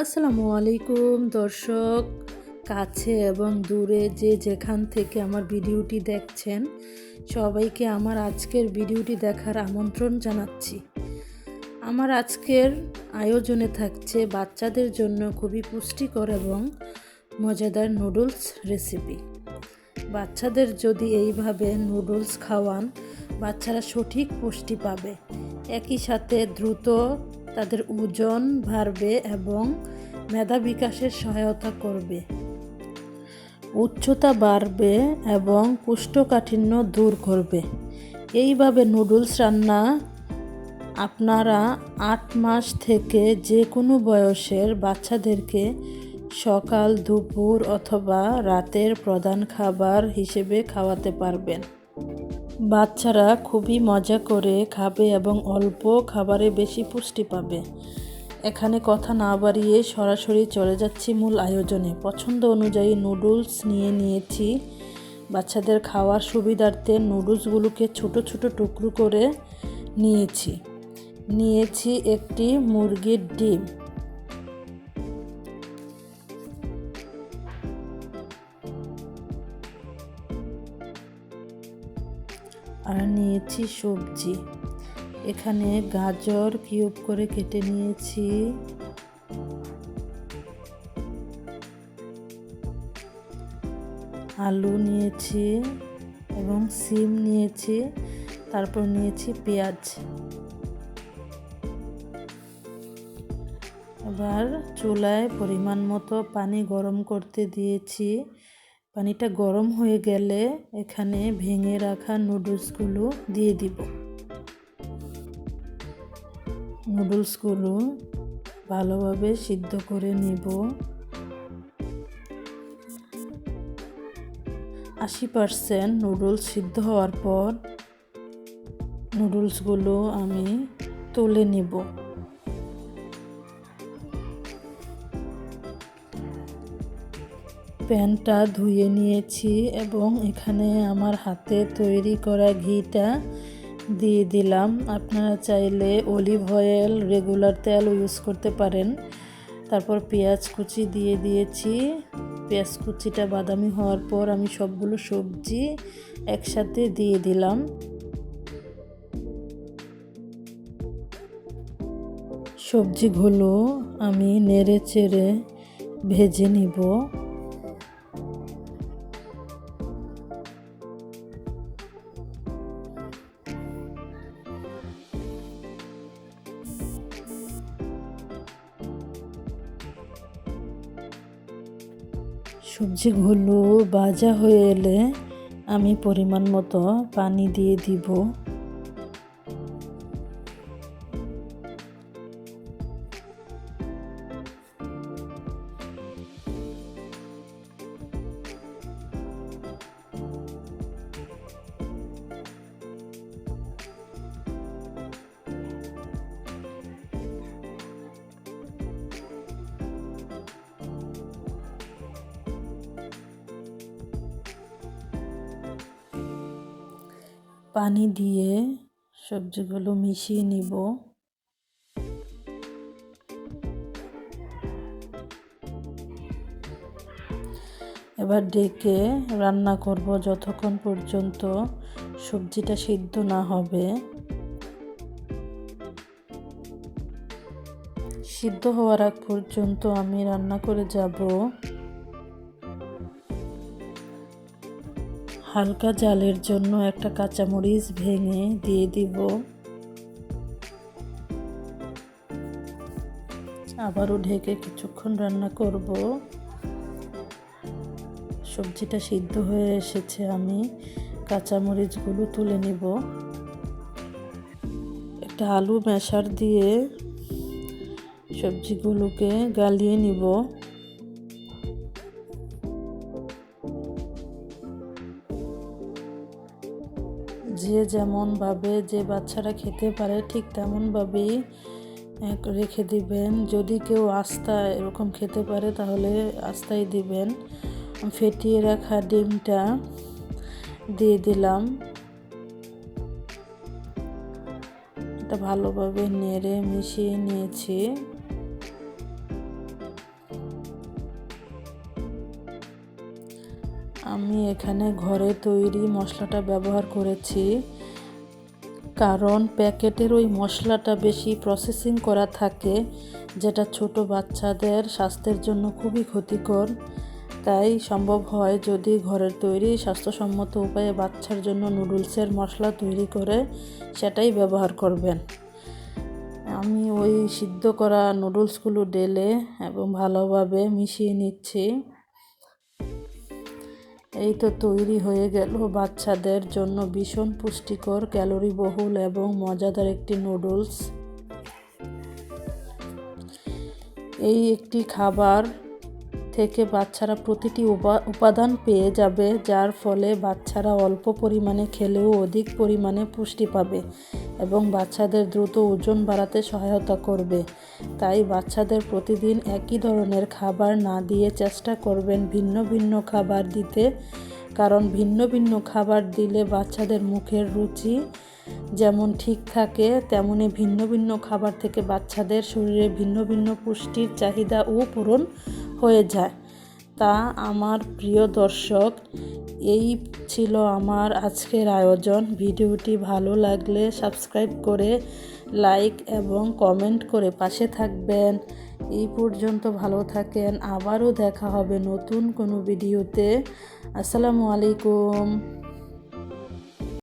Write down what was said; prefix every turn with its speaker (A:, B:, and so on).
A: আসসালামু আলাইকুম, দর্শক। কাছে এবং দূরে যে যেখান থেকে আমার ভিডিওটি দেখছেন, সবাইকে আমার আজকের ভিডিওটি দেখার আমন্ত্রণ জানাচ্ছি। আমার আজকের আয়োজনে থাকছে বাচ্চাদের জন্য খুবই পুষ্টিকর এবং মজাদার নুডলস রেসিপি। বাচ্চাদের যদি এইভাবে নুডলস খাওয়ান, বাচ্চারা সঠিক পুষ্টি পাবে। একই সাথে দ্রুত তাদের ওজন বাড়বে এবং মেধা বিকাশের সহায়তা করবে। উচ্চতা বাড়বে এবং কোষ্ঠকাঠিন্য দূর করবে। এইভাবে নুডলস রান্না আপনারা আট মাস থেকে যে কোনো বয়সের বাচ্চাদেরকে সকাল, দুপুর অথবা রাতের প্রধান খাবার হিসেবে খাওয়াতে পারবেন। বাচ্চারা খুবই মজা করে খাবে এবং অল্প খাবারে বেশি পুষ্টি পাবে। এখানে কথা না বাড়িয়ে সরাসরি চলে যাচ্ছি মূল আয়োজনে। পছন্দ অনুযায়ী নুডলস নিয়ে নিয়েছি। বাচ্চাদের খাওয়ার সুবিধার্থে নুডলসগুলোকে ছোট ছোট টুকরো করে নিয়েছি। নিয়েছি একটি মুরগির ডিম। আর নিয়েছি সবজি। এখানে গাজর কিউব করে কেটে নিয়েছি। আলু নিয়েছি এবং সিম নিয়েছি, তারপর নিয়েছি পেঁয়াজ। এবার চুলায় পরিমাণ মতো পানি গরম করতে দিয়েছি। পানিটা গরম হয়ে গেলে এখানে ভেঙে রাখা নুডলসগুলো দিয়ে দিব। নুডলসগুলো ভালোভাবে সিদ্ধ করে নিব। আশি পারসেন্ট নুডলস সিদ্ধ হওয়ার পর নুডলসগুলো আমি তুলে নিব। প্যানটা ধুয়ে নিয়েছি এবং এখানে আমার হাতে তৈরি করা ঘিটা দিয়ে দিলাম। আপনারা চাইলে অলিভ অয়েল, রেগুলার তেল ইউজ করতে পারেন। তারপর পেঁয়াজ কুচি দিয়ে দিয়েছি। পেঁয়াজ কুচিটা বাদামি হওয়ার পর আমি সবগুলো সবজি একসাথে দিয়ে দিলাম। সবজিগুলো আমি নেড়ে চেড়ে ভেজে নিব। সবজিগুলো ভাজা হয়ে এলে আমি পরিমাণ মতো পানি দিয়ে দিব। পানি দিয়ে সবজিগুলো মিশিয়ে নিব। এবার ডেকে রান্না করব যতক্ষণ পর্যন্ত সবজিটা সিদ্ধ না হবে। সিদ্ধ হওয়ার আগ পর্যন্ত আমি রান্না করে যাব। হালকা জালের জন্য একটা কাঁচামরিচ ভেঙে দিয়ে দিব। আবারও ঢেকে কিছুক্ষণ রান্না করব। সবজিটা সিদ্ধ হয়ে এসেছে, আমি কাঁচামরিচগুলো তুলে নিব। একটা আলু ম্যাশার দিয়ে সবজিগুলোকে গালিয়ে নিব। যে যেমনভাবে যে বাচ্চারা খেতে পারে ঠিক তেমনভাবেই রেখে দিবেন। যদি কেউ আস্তা এরকম খেতে পারে তাহলে আস্তাই দিবেন। ফেটিয়ে রাখা ডিমটা দিয়ে দিলাম। এটা ভালোভাবে নেড়ে মিশিয়ে নিয়েছি। আমি এখানে ঘরে তৈরি মশলাটা ব্যবহার করেছি, কারণ প্যাকেটের ওই মশলাটা বেশি প্রসেসিং করা থাকে, যেটা ছোট বাচ্চাদের স্বাস্থ্যের জন্য খুবই ক্ষতিকর। তাই সম্ভব হয় যদি ঘরের তৈরি স্বাস্থ্যসম্মত উপায়ে বাচ্চার জন্য নুডলসের মশলা তৈরি করে সেটাই ব্যবহার করবেন। আমি ওই সিদ্ধ করা নুডলসগুলো ডেলে এবং ভালোভাবে মিশিয়ে নিচ্ছি। এই তো তৈরি হয়ে গেল। বাচ্চাদের জন্য ভীষণ পুষ্টিকর ক্যালোরি বহুল এবং মজাদার একটি নুডলস। এই একটি খাবার থেকে বাচ্চারা প্রতিটি উপা- উপাদান পেয়ে যাবে, যার ফলে বাচ্চারা অল্প পরিমাণে খেলেও অধিক পরিমাণে পুষ্টি পাবে এবং বাচ্চাদের দ্রুত ওজন বাড়াতে সহায়তা করবে। তাই বাচ্চাদের প্রতিদিন একই ধরনের খাবার না দিয়ে চেষ্টা করবেন ভিন্ন ভিন্ন খাবার দিতে, কারণ ভিন্ন ভিন্ন খাবার দিলে বাচ্চাদের মুখের রুচি যেমন ঠিক থাকে, তেমনি ভিন্ন ভিন্ন খাবার থেকে বাচ্চাদের শরীরে ভিন্ন ভিন্ন পুষ্টির চাহিদাও পূরণ হয়ে যায়। তা আমার প্রিয় দর্শক, এই ছিল আমার আজকের আয়োজন। ভিডিওটি ভালো লাগলে সাবস্ক্রাইব করে লাইক এবং কমেন্ট করে পাশে থাকবেন। এই পর্যন্ত ভালো থাকেন। আবারও দেখা হবে নতুন কোনো ভিডিওতে। আসসালামু আলাইকুম।